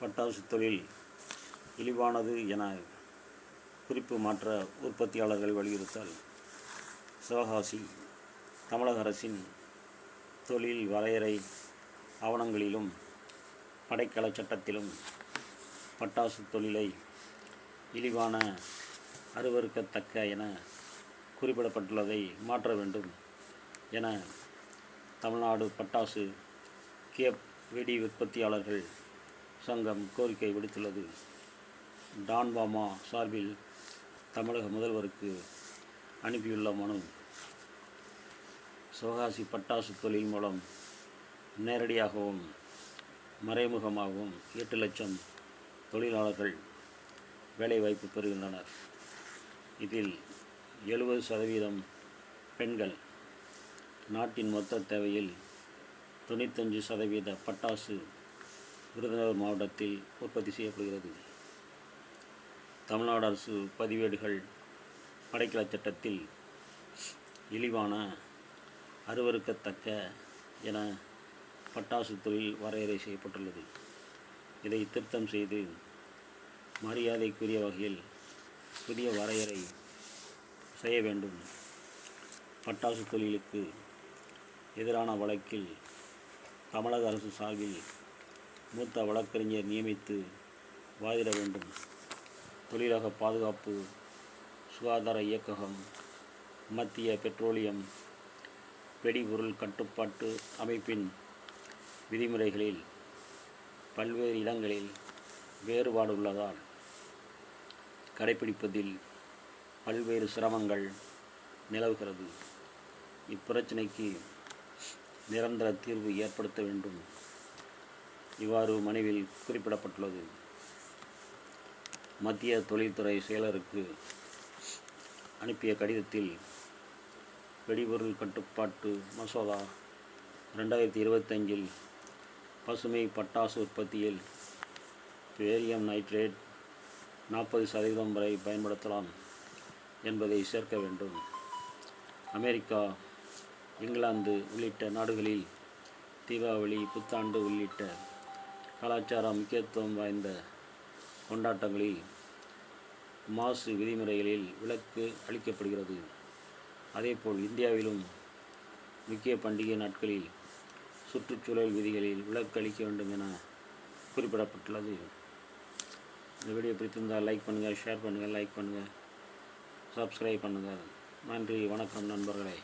பட்டாசு தொழில் இழிவானது என குறிப்பு மாற்ற உற்பத்தியாளர்கள் வலியுறுத்தல். சிவகாசி தமிழக அரசின் தொழில் வரையறை ஆவணங்களிலும் படைக்கலச் சட்டத்திலும் பட்டாசு தொழிலை இழிவான அருவறுக்கத்தக்க என குறிப்பிடப்பட்டுள்ளதை மாற்ற வேண்டும் என தமிழ்நாடு பட்டாசு கேப் வெடி உற்பத்தியாளர்கள் சங்கம் கோரிக்கை விடுத்துள்ளது. டான்பாமா சார்பில் தமிழக முதல்வருக்கு அனுப்பியுள்ள மனு. சிவகாசி பட்டாசு தொழில் மூலம் நேரடியாகவும் மறைமுகமாகவும் எட்டு லட்சம் தொழிலாளர்கள் வேலைவாய்ப்பு பெறுகின்றனர். இதில் எழுபது சதவீதம் பெண்கள். நாட்டின் மொத்த தேவையில் தொண்ணூத்தஞ்சு சதவீத பட்டாசு விருதுநகர் மாவட்டத்தில் உற்பத்தி செய்யப்படுகிறது. தமிழ்நாடு அரசு பதிவேடுகள் படைக்கல சட்டத்தில் இழிவான அருவருக்கத்தக்க என பட்டாசு தொழில் வரையறை செய்யப்பட்டுள்ளது. இதை திருத்தம் செய்து மரியாதைக்குரிய வகையில் புதிய வரையறை செய்ய வேண்டும். பட்டாசு தொழிலுக்கு எதிரான வழக்கில் தமிழக அரசு சார்பில் மூத்த வழக்கறிஞர் நியமித்து வாதிட வேண்டும். தொழிலக பாதுகாப்பு சுகாதார இயக்ககம் மத்திய பெட்ரோலியம் வெடிபொருள் கட்டுப்பாட்டு அமைப்பின் விதிமுறைகளில் பல்வேறு இடங்களில் வேறுபாடு உள்ளதால் கடைப்பிடிப்பதில் பல்வேறு சிரமங்கள் நிலவுகிறது. இப்பிரச்சனைக்கு நிரந்தர தீர்வு ஏற்படுத்த வேண்டும். இவ்வாறு மனைவில் குறிப்பிடப்பட்டுள்ளது. மத்திய தொழில்துறை செயலருக்கு அனுப்பிய கடிதத்தில் வெடிபொருள் கட்டுப்பாட்டு மசோதா ரெண்டாயிரத்தி இருபத்தஞ்சில் பசுமை பட்டாசு உற்பத்தியில் பேரியம் நைட்ரேட் நாற்பது சதவீதம் வரை பயன்படுத்தலாம் என்பதை சேர்க்க வேண்டும். அமெரிக்கா இங்கிலாந்து உள்ளிட்ட நாடுகளில் தீபாவளி புத்தாண்டு உள்ளிட்ட கலாச்சார முக்கியத்துவம் வாய்ந்த கொண்டாட்டங்களில் மாசு விதிமுறைகளில் விலக்கு அளிக்கப்படுகிறது. அதேபோல் இந்தியாவிலும் முக்கிய பண்டிகை நாட்களில் சுற்றுச்சூழல் விதிகளில் விலக்கு அளிக்க வேண்டும் என குறிப்பிடப்பட்டுள்ளது. இந்த வீடியோ பிடித்திருந்தால் லைக் பண்ணுங்கள் ஷேர் பண்ணுங்கள் லைக் பண்ணுங்கள் சப்ஸ்கிரைப் பண்ணுங்கள் நன்றி வணக்கம் நண்பர்களே.